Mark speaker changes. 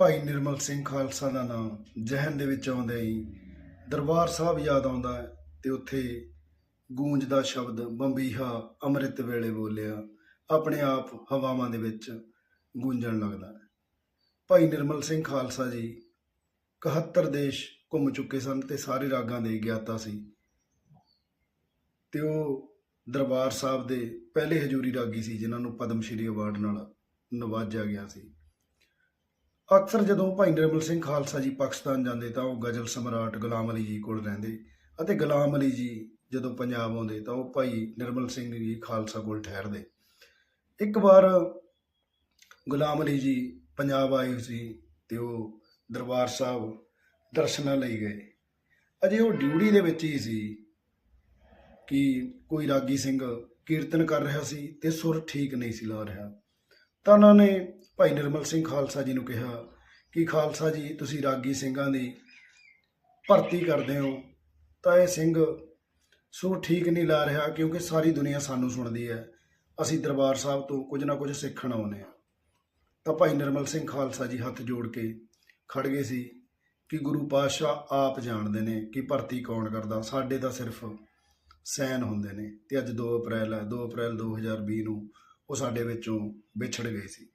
Speaker 1: ਭਾਈ ਨਿਰਮਲ ਸਿੰਘ ਖਾਲਸਾ ਦਾ ਨਾਮ ਜਹਨ ਦੇ ਵਿੱਚ ਆਉਂਦਾ ਹੀ ਦਰਬਾਰ ਸਾਹਿਬ ਯਾਦ ਆਉਂਦਾ ਹੈ ਤੇ ਉੱਥੇ ਗੂੰਜਦਾ ਸ਼ਬਦ ਬੰਬੀਹਾ ਅੰਮ੍ਰਿਤ ਵੇਲੇ ਬੋਲਿਆ, ਆਪਣੇ ਆਪ ਹਵਾਵਾਂ ਦੇ ਵਿੱਚ ਗੂੰਜਣ ਲੱਗਦਾ ਹੈ। ਭਾਈ ਨਿਰਮਲ ਸਿੰਘ ਖਾਲਸਾ ਜੀ 71 ਦੇਸ਼ ਘੁੰਮ ਚੁੱਕੇ ਸਨ ਤੇ ਸਾਰੇ ਰਾਗਾਂ ਦੇ ਗਿਆਤਾ ਸੀ ਤੇ ਉਹ ਦਰਬਾਰ ਸਾਹਿਬ ਦੇ ਪਹਿਲੇ ਹਜੂਰੀ ਰਾਗੀ ਸੀ, ਜਿਨ੍ਹਾਂ ਨੂੰ ਪਦਮ ਸ਼੍ਰੀ ਅਵਾਰਡ ਨਾਲ ਨਵਾਜਿਆ ਗਿਆ ਸੀ। ਅਕਸਰ ਜਦੋਂ ਭਾਈ ਨਿਰਮਲ ਸਿੰਘ ਖਾਲਸਾ ਜੀ ਪਾਕਿਸਤਾਨ ਜਾਂਦੇ ਤਾਂ ਉਹ ਗਜ਼ਲ ਸਮਰਾਟ ਗੁਲਾਮ ਅਲੀ ਜੀ ਕੋਲ ਰਹਿੰਦੇ ਅਤੇ ਗੁਲਾਮ ਅਲੀ ਜੀ ਜਦੋਂ ਪੰਜਾਬ ਆਉਂਦੇ ਤਾਂ ਉਹ ਭਾਈ ਨਿਰਮਲ ਸਿੰਘ ਜੀ ਖਾਲਸਾ ਕੋਲ ਠਹਿਰਦੇ। ਇੱਕ ਵਾਰ ਗੁਲਾਮ ਅਲੀ ਜੀ ਪੰਜਾਬ ਆਏ ਸੀ ਤੇ ਉਹ ਦਰਬਾਰ ਸਾਹਿਬ ਦਰਸ਼ਨਾਂ ਲਈ ਗਏ। ਅਜੇ ਉਹ ਡਿਊਟੀ ਦੇ ਵਿੱਚ ਹੀ ਸੀ ਕਿ ਕੋਈ ਰਾਗੀ ਸਿੰਘ ਕੀਰਤਨ ਕਰ ਰਿਹਾ ਸੀ ਤੇ ਸੁਰ ਠੀਕ ਨਹੀਂ ਸੀ ਲਾ ਰਿਹਾ। ਤਾਂ ਉਹਨਾਂ ਨੇ ਭਾਈ ਨਿਰਮਲ ਸਿੰਘ ਖਾਲਸਾ ਜੀ ਨੂੰ ਕਿਹਾ ਕਿ ਖਾਲਸਾ ਜੀ, ਤੁਸੀਂ ਰਾਗੀ ਸਿੰਘਾਂ ਦੀ ਭਰਤੀ ਕਰਦੇ ਹੋ, ਤਾਂ ਇਹ ਸਿੰਘ ਸੁਰ ਠੀਕ ਨਹੀਂ ਲਾ ਰਿਹਾ ਕਿਉਂਕਿ ਸਾਰੀ ਦੁਨੀਆ ਸਾਨੂੰ ਸੁਣਦੀ ਹੈ। ਅਸੀਂ ਦਰਬਾਰ ਸਾਹਿਬ ਤੋਂ ਕੁਝ ਨਾ ਕੁਝ ਸਿੱਖਣ ਆਉਂਦੇ ਹਾਂ। ਤਾਂ ਭਾਈ ਨਿਰਮਲ ਸਿੰਘ ਖਾਲਸਾ ਜੀ ਹੱਥ ਜੋੜ ਕੇ ਖੜ ਗਏ ਸੀ ਕਿ ਗੁਰੂ ਪਾਤਸ਼ਾਹ ਆਪ ਜਾਣਦੇ ਨੇ ਕਿ ਭਰਤੀ ਕੌਣ ਕਰਦਾ। ਸਾਡੇ ਤਾਂ ਸਿਰਫ ਸੈਨ ਹੁੰਦੇ ਨੇ ਤੇ ਅੱਜ 2 ਅਪ੍ਰੈਲ ਹੈ 2 ਅਪ੍ਰੈਲ 2020 ਨੂੰ ਉਹ ਸਾਡੇ ਵਿੱਚੋਂ ਵਿਛੜ ਗਏ ਸੀ।